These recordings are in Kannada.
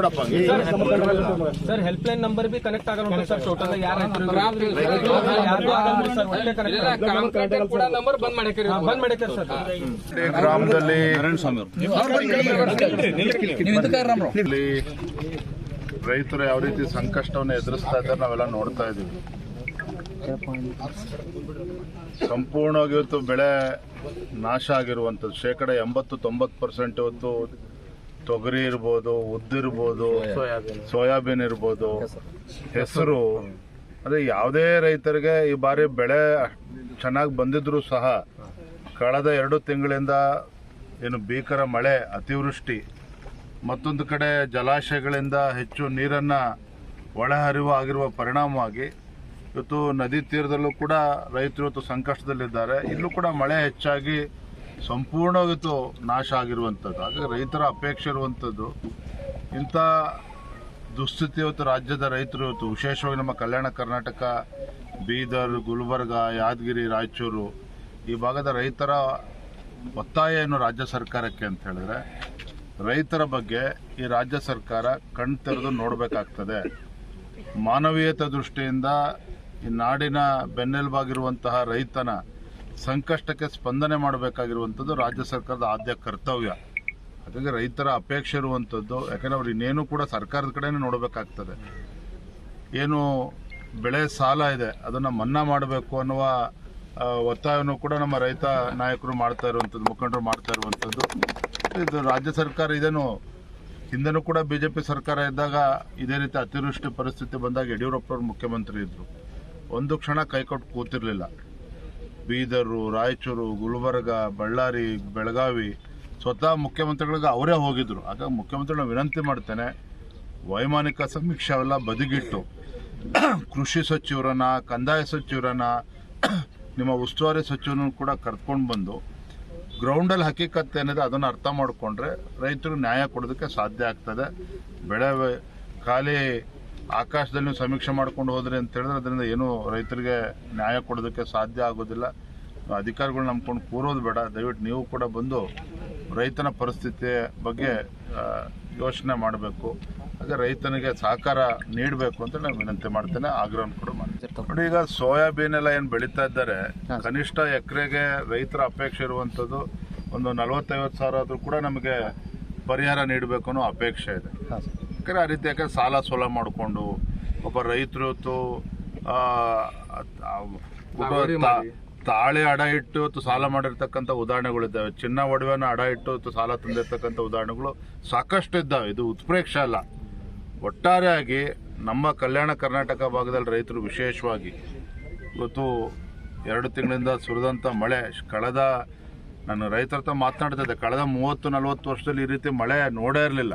ಬೇಡಪ್ಪ sir help line number be connect ಆಗಲ್ಲ ಸರ್ ಟೋಟಲ್ ಯಾರು ಬಂದ್ ಸರ್. ಗ್ರಾಮದಲ್ಲಿ ರೈತರು ಯಾವ ರೀತಿ ಸಂಕಷ್ಟವನ್ನು ಎದುರಿಸ್ತಾ ಇದ್ದಾರೆ ನಾವೆಲ್ಲ ನೋಡ್ತಾ ಇದ್ದೀವಿ. ಸಂಪೂರ್ಣವಾಗಿ ಇವತ್ತು ಬೆಳೆ ನಾಶ ಆಗಿರುವಂಥದ್ದು. ಶೇಕಡ ಎಂಬತ್ತು ತೊಂಬತ್ತು ಪರ್ಸೆಂಟ್ ಇವತ್ತು ತೊಗರಿ ಇರ್ಬೋದು ಉದ್ದಿರ್ಬೋದು ಸೋಯಾಬೀನ್. ಇರ್ಬೋದು ಹೆಸರು. ಅದೇ ಯಾವುದೇ ರೈತರಿಗೆ ಈ ಬಾರಿ ಬೆಳೆ ಚೆನ್ನಾಗಿ ಬಂದಿದ್ರೂ ಸಹ ಕಳೆದ ಎರಡು ತಿಂಗಳಿಂದ ಏನು ಭೀಕರ ಮಳೆ ಅತಿವೃಷ್ಟಿ ಮತ್ತೊಂದು ಕಡೆ ಜಲಾಶಯಗಳಿಂದ ಹೆಚ್ಚು ನೀರನ್ನು ಒಳಹರಿವು ಆಗಿರುವ ಪರಿಣಾಮವಾಗಿ ಇವತ್ತು ನದಿ ತೀರದಲ್ಲೂ ಕೂಡ ರೈತರು ಇವತ್ತು ಸಂಕಷ್ಟದಲ್ಲಿದ್ದಾರೆ. ಇಲ್ಲೂ ಕೂಡ ಮಳೆ ಹೆಚ್ಚಾಗಿ ಸಂಪೂರ್ಣವಾಗಿ ನಾಶ ಆಗಿರುವಂಥದ್ದು. ಹಾಗಾಗಿ ರೈತರ ಅಪೇಕ್ಷೆ ಇರುವಂಥದ್ದು. ಇಂಥ ದುಸ್ಥಿತಿ ಇವತ್ತು ರಾಜ್ಯದ ರೈತರು ಇವತ್ತು ವಿಶೇಷವಾಗಿ ನಮ್ಮ ಕಲ್ಯಾಣ ಕರ್ನಾಟಕ, ಬೀದರ್, ಗುಲ್ಬರ್ಗ, ಯಾದಗಿರಿ, ರಾಯಚೂರು ಈ ಭಾಗದ ರೈತರ ಒತ್ತಾಯ ಏನು ರಾಜ್ಯ ಸರ್ಕಾರಕ್ಕೆ ಅಂತ ಹೇಳಿದ್ರೆ, ರೈತರ ಬಗ್ಗೆ ಈ ರಾಜ್ಯ ಸರ್ಕಾರ ಕಣ್ ತೆರೆದು ನೋಡಬೇಕಾಗ್ತದೆ. ಮಾನವೀಯತೆ ದೃಷ್ಟಿಯಿಂದ ಈ ನಾಡಿನ ಬೆನ್ನೆಲುಬಾಗಿರುವಂತಹ ರೈತನ ಸಂಕಷ್ಟಕ್ಕೆ ಸ್ಪಂದನೆ ಮಾಡಬೇಕಾಗಿರುವಂಥದ್ದು ರಾಜ್ಯ ಸರ್ಕಾರದ ಆದ್ಯ ಕರ್ತವ್ಯ. ಹಾಗಾಗಿ ರೈತರ ಅಪೇಕ್ಷೆ ಇರುವಂಥದ್ದು, ಯಾಕಂದರೆ ಅವ್ರು ಇನ್ನೇನು ಕೂಡ ಸರ್ಕಾರದ ಕಡೆನೇ ನೋಡಬೇಕಾಗ್ತದೆ. ಏನು ಬೆಳೆ ಸಾಲ ಇದೆ, ಅದನ್ನು ಮನ್ನಾ ಮಾಡಬೇಕು ಅನ್ನುವ ಒತ್ತಾಯವನ್ನು ಕೂಡ ನಮ್ಮ ರೈತ ನಾಯಕರು ಮಾಡ್ತಾ ಇರುವಂಥದ್ದು, ಮುಖಂಡರು ಮಾಡ್ತಾ ಇರುವಂಥದ್ದು. ಇದು ರಾಜ್ಯ ಸರ್ಕಾರ ಇದೇನು, ಹಿಂದೆನೂ ಕೂಡ ಬಿ ಜೆ ಪಿ ಸರ್ಕಾರ ಇದ್ದಾಗ ಇದೇ ರೀತಿ ಅತಿವೃಷ್ಟಿ ಪರಿಸ್ಥಿತಿ ಬಂದಾಗ ಯಡಿಯೂರಪ್ಪನವರು ಮುಖ್ಯಮಂತ್ರಿ ಇದ್ದರು ಒಂದು ಕ್ಷಣ ಕೈಕೊಟ್ಟು ಕೂತಿರ್ಲಿಲ್ಲ. ಬೀದರು, ರಾಯಚೂರು, ಗುಲ್ಬರ್ಗ, ಬಳ್ಳಾರಿ, ಬೆಳಗಾವಿ ಸ್ವತಃ ಮುಖ್ಯಮಂತ್ರಿಗಳಿಗೆ ಅವರೇ ಹೋಗಿದ್ರು. ಹಾಗಾಗಿ ಮುಖ್ಯಮಂತ್ರಿಗಳ ವಿನಂತಿ ಮಾಡ್ತೇನೆ, ವೈಮಾನಿಕ ಸಮೀಕ್ಷೆ ಅವೆಲ್ಲ ಬದಿಗಿಟ್ಟು, ಕೃಷಿ ಸಚಿವರನ್ನ, ಕಂದಾಯ ಸಚಿವರನ್ನ, ನಿಮ್ಮ ಉಸ್ತುವಾರಿ ಸಚಿವರನ್ನು ಕೂಡ ಕರ್ಕೊಂಡು ಬಂದು, ಗ್ರೌಂಡಲ್ಲಿ ಹಕೀಕತ್ ಏನಿದೆ ಅದನ್ನು ಅರ್ಥ ಮಾಡಿಕೊಂಡ್ರೆ ರೈತರು ನ್ಯಾಯ ಕೊಡೋದಕ್ಕೆ ಸಾಧ್ಯ ಆಗ್ತದೆ. ಬೆಳೆ ಖಾಲಿ ಆಕಾಶದಲ್ಲಿ ಸಮೀಕ್ಷೆ ಮಾಡ್ಕೊಂಡು ಹೋದ್ರೆ ಅಂತ ಹೇಳಿದ್ರೆ ಅದರಿಂದ ಏನು ರೈತರಿಗೆ ನ್ಯಾಯ ಕೊಡೋದಕ್ಕೆ ಸಾಧ್ಯ ಆಗೋದಿಲ್ಲ. ಅಧಿಕಾರಿಗಳು ನಂಬ್ಕೊಂಡು ಕೂರೋದು ಬೇಡ. ದಯವಿಟ್ಟು ನೀವು ಕೂಡ ಬಂದು ರೈತನ ಪರಿಸ್ಥಿತಿಯ ಬಗ್ಗೆ ಯೋಚನೆ ಮಾಡಬೇಕು. ಹಾಗೆ ರೈತನಿಗೆ ಸಹಕಾರ ನೀಡಬೇಕು ಅಂತ ನಾನು ವಿನಂತಿ ಮಾಡ್ತೇನೆ. ಆಗ್ರಹ ಕೂಡ ಮಾಡ್ತೇನೆ. ನೋಡಿ ಈಗ ಸೋಯಾಬೀನ್ ಎಲ್ಲ ಏನು ಬೆಳೀತಾ ಇದ್ದಾರೆ ಕನಿಷ್ಠ ಎಕರೆಗೆ ರೈತರ ಅಪೇಕ್ಷೆ ಇರುವಂಥದ್ದು ಒಂದು ನಲವತ್ತೈವತ್ತು ಸಾವಿರ ಆದರೂ ಕೂಡ ನಮಗೆ ಪರಿಹಾರ ನೀಡಬೇಕು ಅನ್ನೋ ಅಪೇಕ್ಷೆ ಇದೆ. ಯಾಕಂದ್ರೆ ಆ ರೀತಿ ಯಾಕಂದ್ರೆ ಸಾಲ ಸೋಲ ಮಾಡಿಕೊಂಡು ಒಬ್ಬ ರೈತರು ತಾಳೆ ಅಡ ಇಟ್ಟು ಇವತ್ತು ಸಾಲ ಮಾಡಿರ್ತಕ್ಕಂಥ ಉದಾಹರಣೆಗಳಿದ್ದಾವೆ ಚಿನ್ನ ಒಡವೆನ ಅಡ ಇಟ್ಟು ಅಥವಾ ಸಾಲ ತಂದಿರ್ತಕ್ಕಂಥ ಉದಾಹರಣೆಗಳು ಸಾಕಷ್ಟು ಇದ್ದಾವೆ. ಇದು ಉತ್ಪ್ರೇಕ್ಷ ಅಲ್ಲ. ಒಟ್ಟಾರೆಯಾಗಿ ನಮ್ಮ ಕಲ್ಯಾಣ ಕರ್ನಾಟಕ ಭಾಗದಲ್ಲಿ ರೈತರು ವಿಶೇಷವಾಗಿ ಇವತ್ತು ಎರಡು ತಿಂಗಳಿಂದ ಸುರಿದಂಥ ಮಳೆ ಕಳೆದ ನಾನು ರೈತರ ಹತ್ರ ಮಾತನಾಡ್ತಿದ್ದೆ ಕಳೆದ ಮೂವತ್ತು ನಲವತ್ತು ವರ್ಷದಲ್ಲಿ ಈ ರೀತಿ ಮಳೆ ನೋಡೇ ಇರಲಿಲ್ಲ.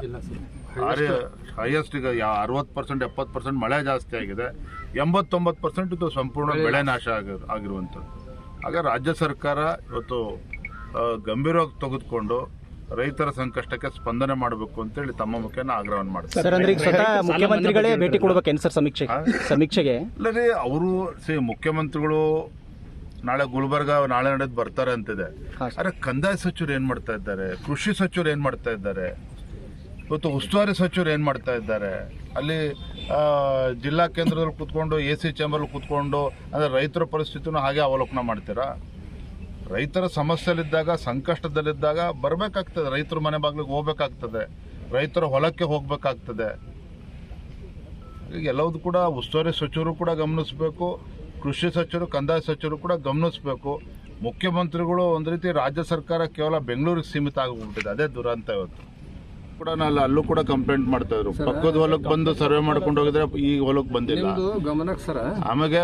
ಹೈಯೆಸ್ಟ್ ಈಗ ಅರವತ್ತು ಪರ್ಸೆಂಟ್ ಎಪ್ಪತ್ತು ಪರ್ಸೆಂಟ್ ಮಳೆ ಜಾಸ್ತಿ ಆಗಿದೆ. ಎಂಬತ್ತೊಂಬತ್ತು ಪರ್ಸೆಂಟ್ ಇದು ಸಂಪೂರ್ಣ ಬೆಳೆ ನಾಶ ಆಗ ಆಗಿರುವಂಥದ್ದು. ಆಗ ರಾಜ್ಯ ಸರ್ಕಾರ ಇವತ್ತು ಗಂಭೀರವಾಗಿ ತೆಗೆದುಕೊಂಡು ರೈತರ ಸಂಕಷ್ಟಕ್ಕೆ ಸ್ಪಂದನೆ ಮಾಡಬೇಕು ಅಂತೇಳಿ ತಮ್ಮ ಮುಖ್ಯನ ಆಗ್ರಹವನ್ನು ಮಾಡ್ತಾರೆ. ಸರ್ ಅಂದ್ರೆ ಸ್ವತಃ ಮುಖ್ಯಮಂತ್ರಿಗಳೇ ಭೇಟಿ ಕೊಡ್ಬೇಕೇನು ಸರ್ ಸಮೀಕ್ಷೆ? ಸಮೀಕ್ಷೆಗೆ? ಅಲ್ಲದೆ ಅವರು ಸಿ ಮುಖ್ಯಮಂತ್ರಿಗಳು ನಾಳೆ ಗುಲ್ಬರ್ಗ ನಾಳೆ ನಡೆದು ಬರ್ತಾರೆ ಅಂತಿದೆ. ಇದೆ ಆದ್ರೆ ಕಂದಾಯ ಸಚಿವರು ಏನ್ ಮಾಡ್ತಾ ಇದ್ದಾರೆ? ಕೃಷಿ ಸಚಿವರು ಏನ್ ಮಾಡ್ತಾ ಇದ್ದಾರೆ? ಇವತ್ತು ಉಸ್ತುವಾರಿ ಸಚಿವರು ಏನು ಮಾಡ್ತಾ ಇದ್ದಾರೆ? ಅಲ್ಲಿ ಜಿಲ್ಲಾ ಕೇಂದ್ರದಲ್ಲಿ ಕೂತ್ಕೊಂಡು, ಎ ಸಿ ಚೇಂಬರ್ಲ್ಲಿ ಕೂತ್ಕೊಂಡು, ಅಂದರೆ ರೈತರ ಪರಿಸ್ಥಿತಿನೂ ಹಾಗೆ ಅವಲೋಕನ ಮಾಡ್ತೀರಾ? ರೈತರ ಸಮಸ್ಯೆಯಲ್ಲಿದ್ದಾಗ, ಸಂಕಷ್ಟದಲ್ಲಿದ್ದಾಗ ಬರಬೇಕಾಗ್ತದೆ. ರೈತರ ಮನೆ ಬಾಗಿಲಿಗೆ ಹೋಗ್ಬೇಕಾಗ್ತದೆ. ರೈತರ ಹೊಲಕ್ಕೆ ಹೋಗಬೇಕಾಗ್ತದೆ. ಎಲ್ಲವೂ ಕೂಡ ಉಸ್ತುವಾರಿ ಸಚಿವರು ಕೂಡ ಗಮನಿಸಬೇಕು. ಕೃಷಿ ಸಚಿವರು, ಕಂದಾಯ ಸಚಿವರು ಕೂಡ ಗಮನಿಸಬೇಕು. ಮುಖ್ಯಮಂತ್ರಿಗಳು ಒಂದು ರೀತಿ ರಾಜ್ಯ ಸರ್ಕಾರ ಕೇವಲ ಬೆಂಗಳೂರಿಗೆ ಸೀಮಿತ ಆಗಿಬಿಟ್ಟಿದೆ ಅದೇ ದುರಂತ ಇವತ್ತು. ಕೂಡ ನಾನು ಅಲ್ಲೂ ಕೂಡ ಕಂಪ್ಲೇಂಟ್ ಮಾಡ್ತಾ ಇದ್ರು. ಪಕ್ಕದ ಹೊಲಕ್ಕೆ ಬಂದು ಸರ್ವೆ ಮಾಡ್ಕೊಂಡು ಹೋಗಿದ್ರೆ ಈ ಹೊಲಕ್ಕೆ ಬಂದಿಲ್ಲ. ಗಮನಕ್ಕೆ ಸರ? ಆಮೇಲೆ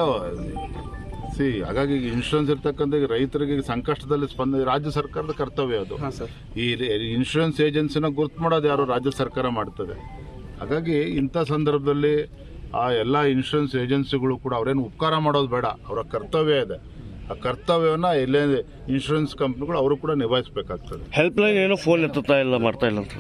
ಸಿ ಹಾಗಾಗಿ ಇನ್ಶೂರೆನ್ಸ್ ಇರ್ತಕ್ಕಂಥ ಈಗ ರೈತರಿಗೆ ಈಗ ಸಂಕಷ್ಟದಲ್ಲಿ ಸ್ಪಂದ ರಾಜ್ಯ ಸರ್ಕಾರದ ಕರ್ತವ್ಯ ಅದು. ಈ ಇನ್ಶೂರೆನ್ಸ್ ಏಜೆನ್ಸಿನ ಗುರ್ತು ಮಾಡೋದು ಯಾರು ರಾಜ್ಯ ಸರ್ಕಾರ ಮಾಡ್ತದೆ. ಹಾಗಾಗಿ ಇಂಥ ಸಂದರ್ಭದಲ್ಲಿ ಆ ಎಲ್ಲ ಇನ್ಶೂರೆನ್ಸ್ ಏಜೆನ್ಸಿಗಳು ಕೂಡ ಅವ್ರೇನು ಉಪಕಾರ ಮಾಡೋದು ಬೇಡ. ಅವರ ಕರ್ತವ್ಯ ಇದೆ. ಆ ಕರ್ತವ್ಯವನ್ನ ಎಲ್ಲೇ ಇನ್ಶೂರೆನ್ಸ್ ಕಂಪ್ನಿಗಳು ಅವರು ಕೂಡ ನಿಭಾಯಿಸಬೇಕಾಗ್ತದೆ. ಹೆಲ್ಪ್ ಲೈನ್ ಏನೋ ಫೋನ್ ಎತ್ತುತ್ತಾ ಇಲ್ಲ ಮಾಡ್ತಾ ಇಲ್ಲ ಅಂತ.